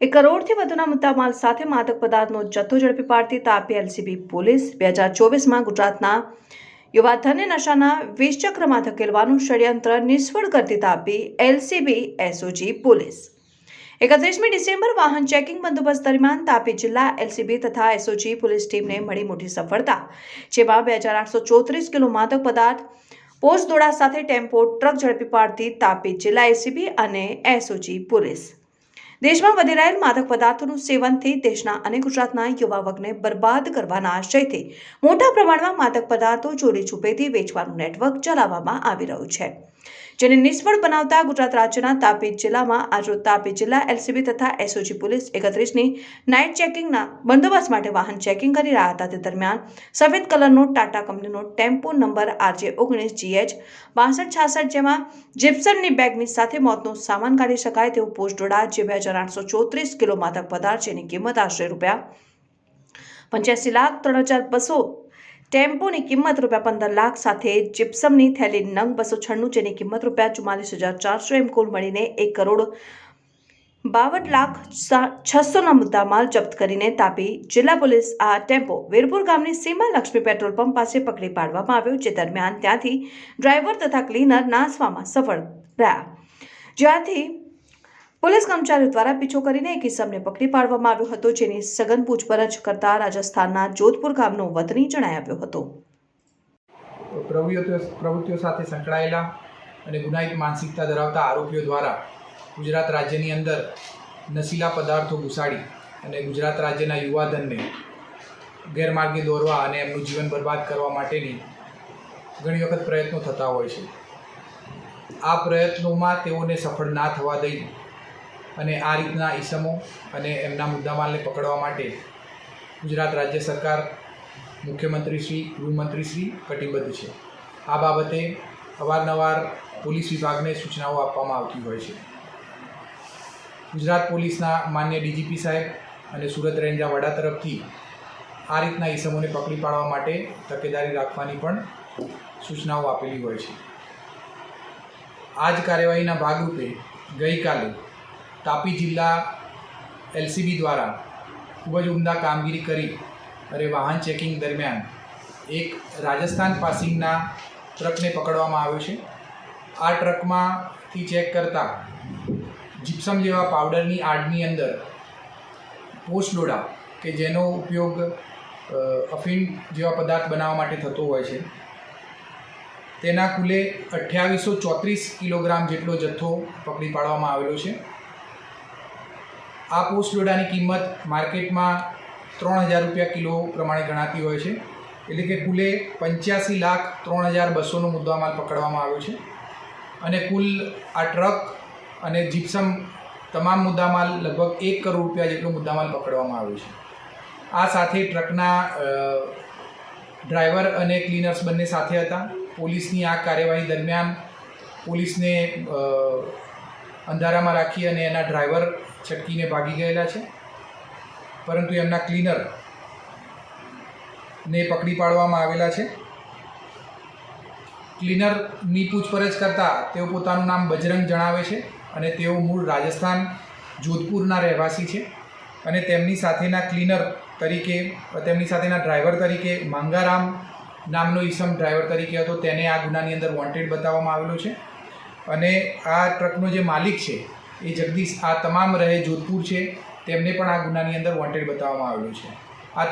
એક કરોડથી વધુના મુદ્દામાલ સાથે માદક પદાર્થનો જથ્થો ઝડપી પાડતી તાપી એલસીબી પોલીસ બે હજાર ચોવીસમાં ગુજરાતના યુવાધનને નશાના વિષચક્રમાં ધકેલવાનું ષડયંત્ર નિષ્ફળ કરતી તાપી એલસીબી એસઓજી પોલીસ. એકત્રીસમી ડિસેમ્બર વાહન ચેકિંગ બંદોબસ્ત દરમિયાન તાપી જિલ્લા એલસીબી તથા એસઓજી પોલીસ ટીમને મળી મોટી સફળતા, જેમાં બે હજાર આઠસો ચોત્રીસ કિલો માદક પદાર્થ, પોસ્ટ દોડા સાથે ટેમ્પો, ટ્રક ઝડપી પાડતી તાપી જિલ્લા એસીબી અને એસઓજી પોલીસ. દેશમાં વધી રહેલ માદક પદાર્થોનું સેવનથી દેશના અને ગુજરાતના યુવા વર્ગને બરબાદ કરવાના આશયથી મોટા પ્રમાણમાં માદક પદાર્થો ચોરી છુપેથી વેચવાનું નેટવર્ક ચલાવવામાં આવી રહ્યું છે. જેને નિષ્ફળ બનાવતા ગુજરાત રાજ્યના તાપી જિલ્લામાં આજરોજ તાપી જિલ્લા એલસીબી તથા એસઓજી પોલીસ એકત્રીસની નાઇટ ચેકિંગના બંદોબસ્ત માટે વાહન ચેકિંગ કરી રહ્યા હતા. તે દરમિયાન સફેદ કલરનો ટાટા કંપનીનો ટેમ્પો નંબર આરજે ઓગણીસ જીએચ બાસઠ છાસઠ જેમાં જીપ્સનની બેગની સાથે મોતનો સામાન કાઢી શકાય તેવું પોસ્ટડોડા જે બે હજાર આઠસો ચોત્રીસ કિલો માદક પદાર્થ જેની કિંમત આશરે રૂપિયા પંચ્યાસી લાખ ત્રણ હજાર બસો. ટેમ્પોની કિંમત રૂપિયા પંદર લાખ સાથે જીપ્સમની થેલી નંગ બસો છન્નું જેની કિંમત રૂપિયા ચુમ્માલીસ હજાર ચારસો એમ કુલ મળીને એક કરોડ બાવન લાખ છસોના મુદ્દામાલ જપ્ત કરીને તાપી જિલ્લા પોલીસ આ ટેમ્પો વીરપુર ગામની સીમા લક્ષ્મી પેટ્રોલ પંપ પાસે પકડી પાડવામાં આવ્યો, જે દરમિયાન ત્યાંથી ડ્રાઈવર તથા ક્લીનર નાસવામાં સફળ રહ્યા. જ્યાંથી પોલીસ કર્મચારીઓ દ્વારા પીછો કરીને એક ઇસમને પકડી પાડવામાં આવ્યો હતો, જેની સઘન પૂછપરછ કરતા રાજસ્થાનના જોધપુર ગામનો વતની જણાવ્યો હતો. પ્રવૃત્તિઓ પ્રવૃત્તિઓ સાથે સંકળાયેલા અને ગુનાહિત માનસિકતા ધરાવતા આરોપીઓ દ્વારા ગુજરાત રાજ્યની અંદર નશીલા પદાર્થો ઘુસાડી અને ગુજરાત રાજ્યના યુવાધનને ગેરમાર્ગે દોરવા અને એમનું જીવન બરબાદ કરવા માટેની ઘણી વખત પ્રયત્નો થતા હોય છે. આ પ્રયત્નોમાં તેઓને સફળ ના થવા દઈ અને આ રીતના ઈસમો અને એમના મુદ્દામાલને પકડવા માટે ગુજરાત રાજ્ય સરકાર, મુખ્યમંત્રી શ્રી, ગૃહમંત્રી શ્રી કટિબદ્ધ છે. આ બાબતે અવારનવાર પોલીસ વિભાગને સૂચનાઓ આપવામાં આવતી હોય છે. ગુજરાત પોલીસના માન્ય ડીજીપી સાહેબ અને સુરત રેન્જના વડા તરફથી આ રીતના ઈસમોને પકડી પાડવા માટે તકેદારી રાખવાની પણ સૂચનાઓ આપેલી હોય છે. આ જ કાર્યવાહીના ભાગરૂપે ગઈકાલે તાપી જિલ્લા એલસીબી દ્વારા ખૂબ જ ઉમદા કામગીરી કરી અને વાહન ચેકિંગ દરમિયાન એક રાજસ્થાન પાસિંગના ટ્રકને પકડવામાં આવ્યો છે. આ ટ્રકમાંથી ચેક કરતાં જીપ્સમ જેવા પાવડરની આડની અંદર પોસ્ટ લોડા કે જેનો ઉપયોગ અફીણ જેવા પદાર્થ બનાવવા માટે થતો હોય છે. તેના કુલે અઠ્યાવીસો ચોત્રીસ કિલોગ્રામ જેટલો જથ્થો પકડી પાડવામાં આવેલો છે. આ પોસ્ટ લોડાની કિંમત માર્કેટમાં ત્રણ હજાર રૂપિયા કિલો પ્રમાણે ગણાતી હોય છે. એટલે કે કુલે પંચ્યાસી લાખ ત્રણ હજાર બસોનો મુદ્દામાલ પકડવામાં આવ્યો છે. અને કુલ આ ટ્રક અને જીપ્સમ તમામ મુદ્દામાલ લગભગ એક કરોડ રૂપિયા જેટલો મુદ્દામાલ પકડવામાં આવ્યો છે. આ સાથે ટ્રકના ડ્રાઈવર અને ક્લીનર્સ બંને સાથે હતા. પોલીસની આ કાર્યવાહી દરમિયાન પોલીસને અંધારામાં રાખી અને એના ડ્રાઈવર છટકીને ભાગી ગયેલા છે. પરંતુ એમના ક્લીનર ને પકડી પાડવામાં આવેલા છે. ક્લીનરની પૂછપરછ કરતાં તેઓ પોતાનું નામ બજરંગ જણાવે છે અને તેઓ મૂળ રાજસ્થાન, જોધપુરના રહેવાસી છે. અને તેમની સાથેના ક્લીનર તરીકે, તેમની સાથેના ડ્રાઈવર તરીકે માંગારામ નામનો ઈસમ ડ્રાઈવર તરીકે હતો. તેને આ ગુનાની અંદર વોન્ટેડ બતાવવામાં આવેલો છે. અને આ ટ્રકનો જે માલિક છે, એ જગદીશ આ તમામ રહે જોધપુર છે, તેમને પણ આ ગુનાની અંદર વોન્ટેડ બતાવવામાં આવેલું છે.